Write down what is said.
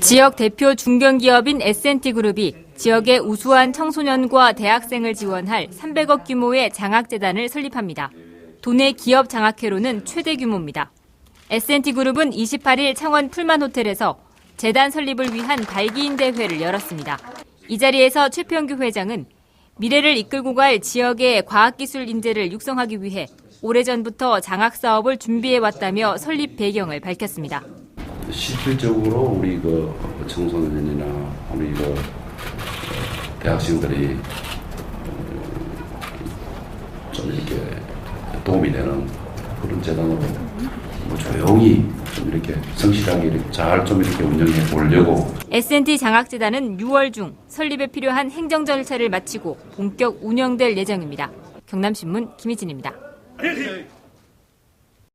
지역 대표 중견기업인 S&T그룹이 지역의 우수한 청소년과 대학생을 지원할 300억 규모의 장학재단을 설립합니다. 도내 기업 장학회로는 최대 규모입니다. S&T그룹은 28일 창원 풀만호텔에서 재단 설립을 위한 발기인 대회를 열었습니다. 이 자리에서 최평규 회장은 미래를 이끌고 갈 지역의 과학기술 인재를 육성하기 위해 오래전부터 장학 사업을 준비해 왔다며 설립 배경을 밝혔습니다. 실질적으로 우리 그 청소년이나 우리 그 대학생들이 어, 좀 이렇게 도움이 되는 그런 재단으로 뭐 조용히 좀 이렇게 성실하게 잘 좀 이렇게 운영해 보려고 S&T 장학재단은 6월 중 설립에 필요한 행정 절차를 마치고 본격 운영될 예정입니다. 경남신문 김희진입니다.